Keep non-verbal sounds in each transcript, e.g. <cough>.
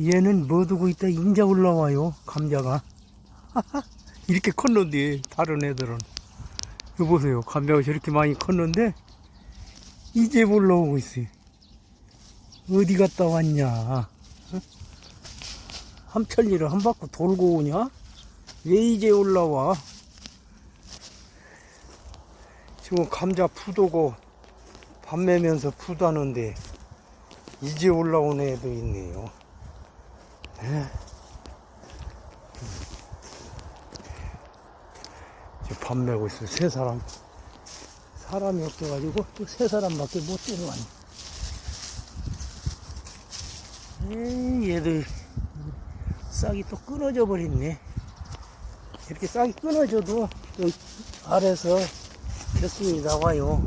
얘는 뭐 두고 있다? 인자 올라와요 감자가. <laughs> 이렇게 컸는데 다른 애들은. 이거 보세요. 감자가 저렇게 많이 컸는데 이제 올라오고 있어요. 어디 갔다 왔냐? 어? 함천리를 한 바퀴 돌고 오냐? 왜 이제 올라와? 지금 감자 푸도고 밥 매면서 푸다는데 이제 올라온 애도 있네요. 네. 지금 밥 매고 있어요. 세 사람. 사람이 없어가지고 또 세 사람밖에 못 데려왔네. 에이, 얘들 싹이 또 끊어져 버렸네. 이렇게 싹이 끊어져도 또 아래서 기순이 나와요.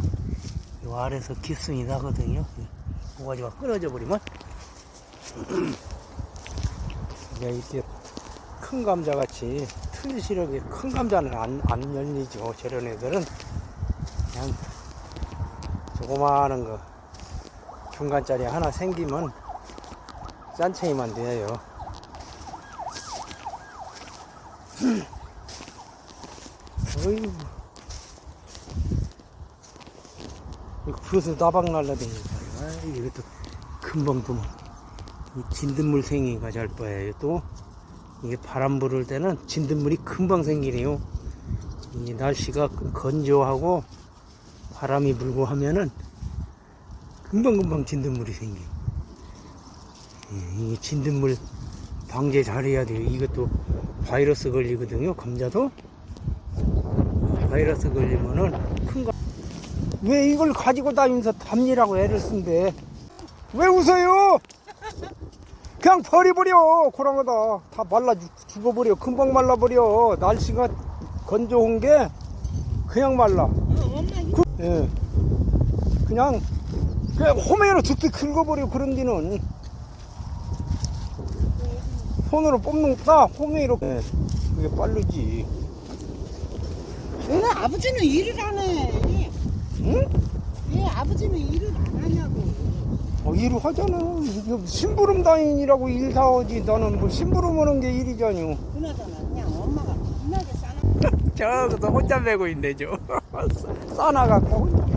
이 아래서 기순이 나거든요. 모가지가 끊어져 버리면 <clears throat> 이게 이렇게 큰 감자 같이 틀시럽게 큰 감자는 안, 안 열리죠. 저런 애들은 그냥 조그마한 거 중간짜리 하나 생기면 짠챙이만 돼요. <clears throat> 어이구. 이거 불어서 나박 날라다니까. 아, 이것도 금방 또, 이 진딧물 생이가 잘 빠요. 또, 이게 바람 불을 때는 진딧물이 금방 생기네요. 이 날씨가 건조하고 바람이 불고 하면은 금방금방 진딧물이 생겨. 예, 이 진딧물 방제 잘해야 돼요. 이것도 바이러스 걸리거든요. 감자도 바이러스 걸리면은 큰 거. 왜 이걸 가지고 다니면서 답니라고 애를 쓴대? 왜 웃어요? 그냥 버려버려 고랑하다 다 말라 죽- 죽어버려 금방 말라버려 날씨가 건조한 게 그냥 말라 그, 예. 그냥 그냥 호메로 툭툭 긁어버려 그런 데는 손으로 뽑는 거다 호메로 예. 그게 빠르지 왜 아버지는 일을 안 해? 응? 왜 아버지는 일을 안 하냐고. 어, 일을 하잖아. 이거 심부름 다인이라고 일다 하지. 나는 뭐 심부름 하는 게 일이잖요 그나저나 그냥 엄마가 편하게 싸는 <laughs> 저기서 혼자 메고 있네 저 싸나갖고 혼자.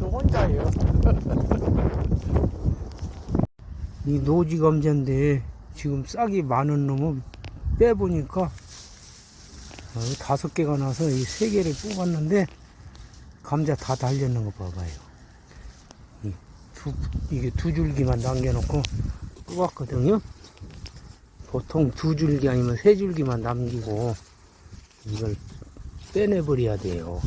또 혼자예요. <laughs> 이 노지 감자인데 지금 싹이 많은 놈은 빼보니까 어, 다섯 개가 나서 이 세 개를 뽑았는데 감자 다 달렸는 거 봐봐요. 이 두, 이게 두 줄기만 남겨놓고 뽑았거든요 보통 두 줄기 아니면 세 줄기만 남기고 이걸 빼내버려야 돼요.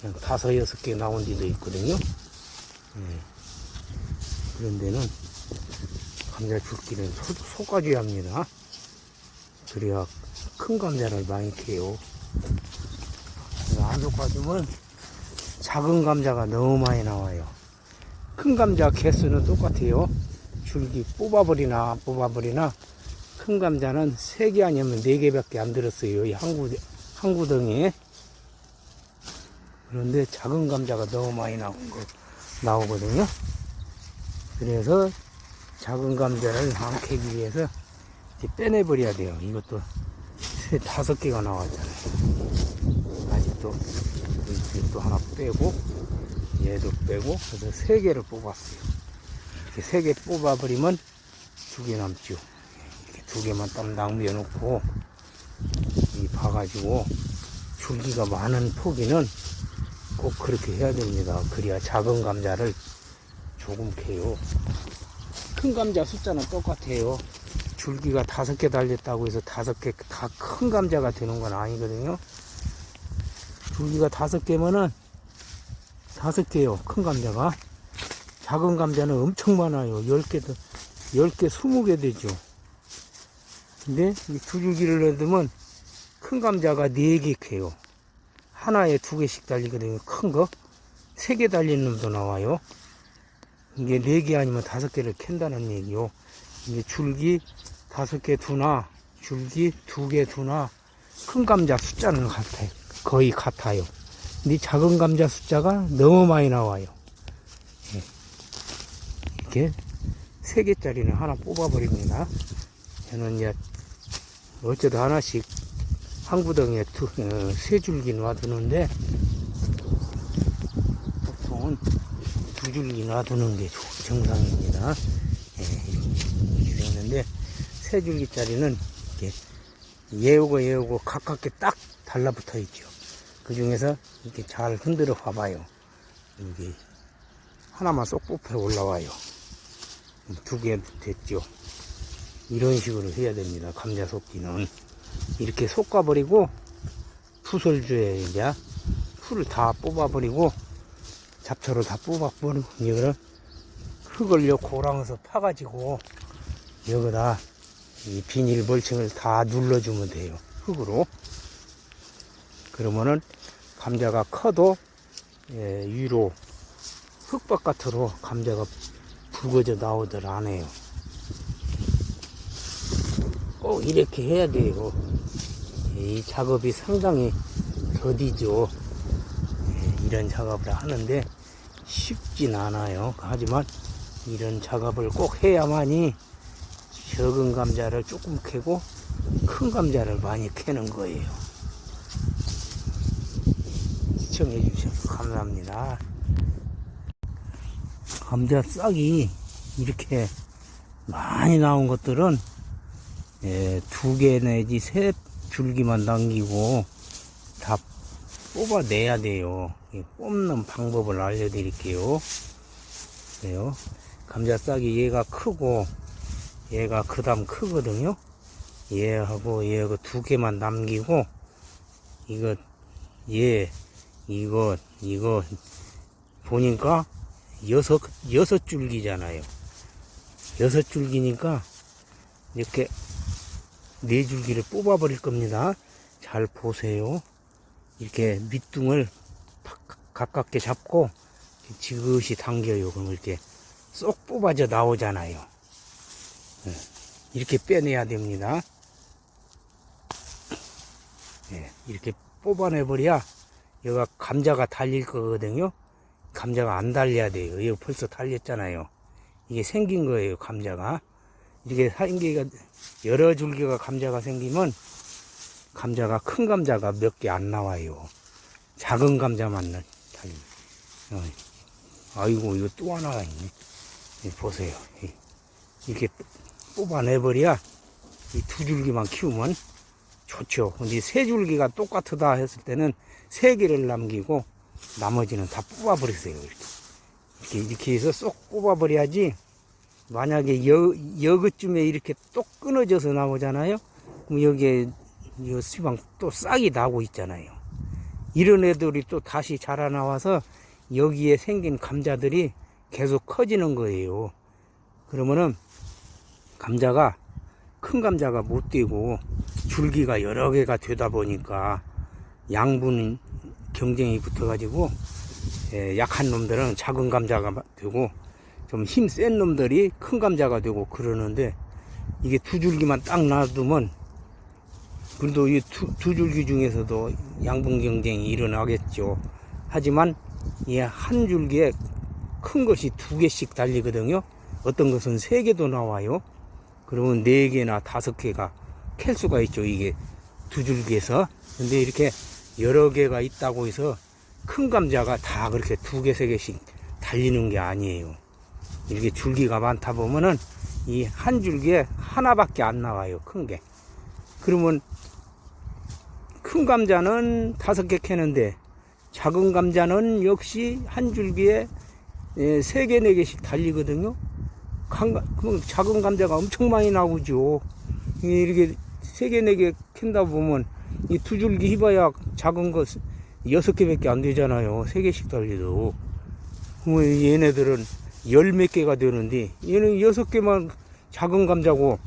그냥 다섯, 여섯 개 나온 데도 있거든요. 예. 그런 데는 감자 줄기는 소, 속아줘야 합니다. 그래야 큰 감자를 많이 캐요. 안 속아주면 작은 감자가 너무 많이 나와요. 큰 감자 개수는 똑같아요. 줄기 뽑아버리나 안 뽑아버리나 큰 감자는 세개 아니면 네 개밖에 안 들었어요. 이 한구 한 구덩이에. 그런데 작은 감자가 너무 많이 거 나오거든요. 그래서 작은 감자를 안 캐기 위해서 빼내버려야 돼요. 이것도 세 <laughs> 다섯 개가 나왔잖아요. 아직도 또 하나 빼고 얘도 빼고 그래서 세 개를 뽑았어요. 이렇게 세 개 뽑아버리면 두 개 남죠. 이렇게 두 개만 딱 남겨놓고 이 봐가지고 줄기가 많은 포기는 꼭 그렇게 해야 됩니다. 그래야 작은 감자를 조금 캐요. 큰 감자 숫자는 똑같아요. 줄기가 다섯 개 달렸다고 해서 다섯 개 다 큰 감자가 되는 건 아니거든요. 줄기가 다섯 개면은 다섯 개요. 큰 감자가. 작은 감자는 엄청 많아요. 열 개도, 열 개, 스무 개 되죠. 근데 이 두 줄기를 넣으면 큰 감자가 네개 캐요. 하나에 두 개씩 달리거든요. 큰 거. 세개 달린 놈도 나와요. 이게 네개 아니면 다섯 개를 캔다는 얘기요. 이게 줄기 다섯 개 두나, 줄기 두개 두나, 큰 감자 숫자는 같아요. 거의 같아요. 근데 작은 감자 숫자가 너무 많이 나와요. 예. 이렇게 세 개짜리는 하나 뽑아버립니다. 저는 이제 어쩌다 하나씩 한 구덩이에 두, 어, 세 줄기 놔두는데 보통은 두 줄기 놔두는 게 조- 정상입니다. 예, 이렇게 되는데 세 줄기짜리는 이렇게 예우고 예우고 가깝게 딱 달라붙어 있죠. 그 중에서 이렇게 잘 흔들어 봐봐요. 이게 하나만 쏙 뽑혀 올라와요. 두 개 됐죠. 이런 식으로 해야 됩니다. 감자 솎기는. 이렇게 솎아버리고 풋을 줘야 이제 풀을 다 뽑아버리고 잡초를 다 뽑아버리고 이거를 흙을 요 고랑에서 파가지고 여기다 이 비닐 멀칭을 다 눌러주면 돼요. 흙으로. 그러면은 감자가 커도 예, 위로 흙 바깥으로 감자가 붉어져 나오들 안 해요. 꼭 이렇게 해야 돼요. 이 작업이 상당히 더디죠. 예, 이런 작업을 하는데 쉽진 않아요. 하지만 이런 작업을 꼭 해야만이 적은 감자를 조금 캐고 큰 감자를 많이 캐는 거예요. 시청해 주셔서 감사합니다. 감자 싹이 이렇게 많이 나온 것들은 예, 두 개 내지 세 줄기만 남기고 다 뽑아내야 돼요. 이 뽑는 방법을 알려드릴게요. 그래요. 감자 싹이 얘가 크고 얘가 그다음 크거든요. 얘하고 얘하고 두 개만 남기고 이거 얘 이거 이거 보니까 여섯 여섯 줄기잖아요. 여섯 줄기니까 이렇게 네 줄기를 뽑아 버릴 겁니다. 잘 보세요. 이렇게 밑둥을 팍 가깝게 잡고 지그시 당겨요. 그럼 이렇게 쏙 뽑아져 나오잖아요. 예, 이렇게 빼내야 됩니다. 예, 이렇게 뽑아내버려야 여기가 감자가 달릴 거거든요. 감자가 안 달려야 돼요. 이거 벌써 달렸잖아요. 이게 생긴 거예요, 감자가. 이렇게 생기가, 여러 줄기가 감자가 생기면, 감자가 큰 감자가 몇 개 안 나와요. 작은 감자만 나- 달리. 어, 아이고, 이거 또 하나가 있네. 이 보세요. 이- 이렇게 뽑아내버려야 이 두 줄기만 키우면 좋죠. 근데 세 줄기가 똑같다 했을 때는 세 개를 남기고 나머지는 다 뽑아버리세요. 이렇게. 이렇게, 해서 쏙 뽑아버려야지 만약에 여, 여그쯤에 이렇게 또 끊어져서 나오잖아요. 그럼 여기에 이 수방 또 싹이 나고 있잖아요. 이런 애들이 또 다시 자라나와서 여기에 생긴 감자들이 계속 커지는 거예요. 그러면은 감자가 큰 감자가 못 되고 줄기가 여러 개가 되다 보니까 양분 경쟁이 붙어가지고 예, 약한 놈들은 작은 감자가 되고 좀 힘 센 놈들이 큰 감자가 되고 그러는데 이게 두 줄기만 딱 놔두면 그래도 이두 줄기 중에서도 양분 경쟁이 일어나겠죠. 하지만 이한 줄기에 큰 것이 두 개씩 달리거든요. 어떤 것은 세 개도 나와요. 그러면 네 개나 다섯 개가 캘 수가 있죠. 이게 두 줄기에서. 근데 이렇게 여러 개가 있다고 해서 큰 감자가 다 그렇게 두 개, 세 개씩 달리는 게 아니에요. 이렇게 줄기가 많다 보면은 이 한 줄기에 하나밖에 안 나와요. 큰 게. 그러면 큰 감자는 다섯 개 캐는데 작은 감자는 역시 한 줄기에 예, 세 개, 네 개씩 달리거든요. 작은 감자가 엄청 많이 나오죠. 이렇게 세 개, 네 개 캔다 보면 이 두 줄기 희봐야 작은 거 여섯 개밖에 안 되잖아요. 세 개씩 달려도. 그러면 얘네들은 열 몇 개가 되는데 얘는 여섯 개만 작은 감자고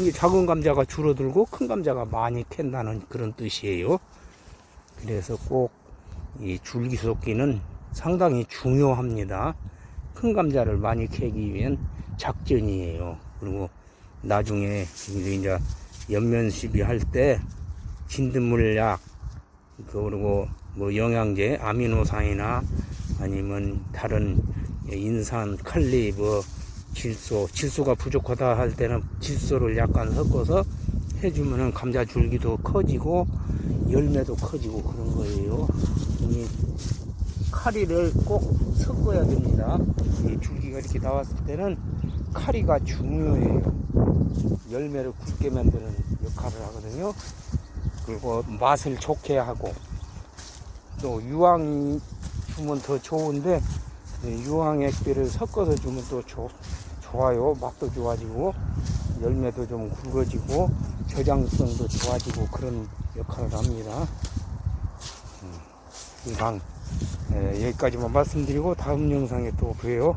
이게 작은 감자가 줄어들고 큰 감자가 많이 캔다는 그런 뜻이에요. 그래서 꼭 이 줄기 쏟기는 상당히 중요합니다. 큰 감자를 많이 캐기 위한 작전이에요. 그리고 나중에 이제 연면 시비 할 때 진드물약 그리고 뭐 영양제 아미노산이나 아니면 다른 인산 칼리 뭐 질소, 질소가 부족하다 할 때는 질소를 약간 섞어서 해주면은 감자 줄기도 커지고 열매도 커지고 그런 거예요. 이 카리를 꼭 섞어야 됩니다. 이 줄기가 이렇게 나왔을 때는 카리가 중요해요. 열매를 굵게 만드는 역할을 하거든요. 그리고 맛을 좋게 하고 또 유황이 주면 더 좋은데 네, 유황액들을 섞어서 주면 또 좋, 좋아요. 맛도 좋아지고 열매도 좀 굵어지고 저장성도 좋아지고 그런 역할을 합니다. 음, 이강 예, 여기까지만 말씀드리고 다음 영상에 또 봬요.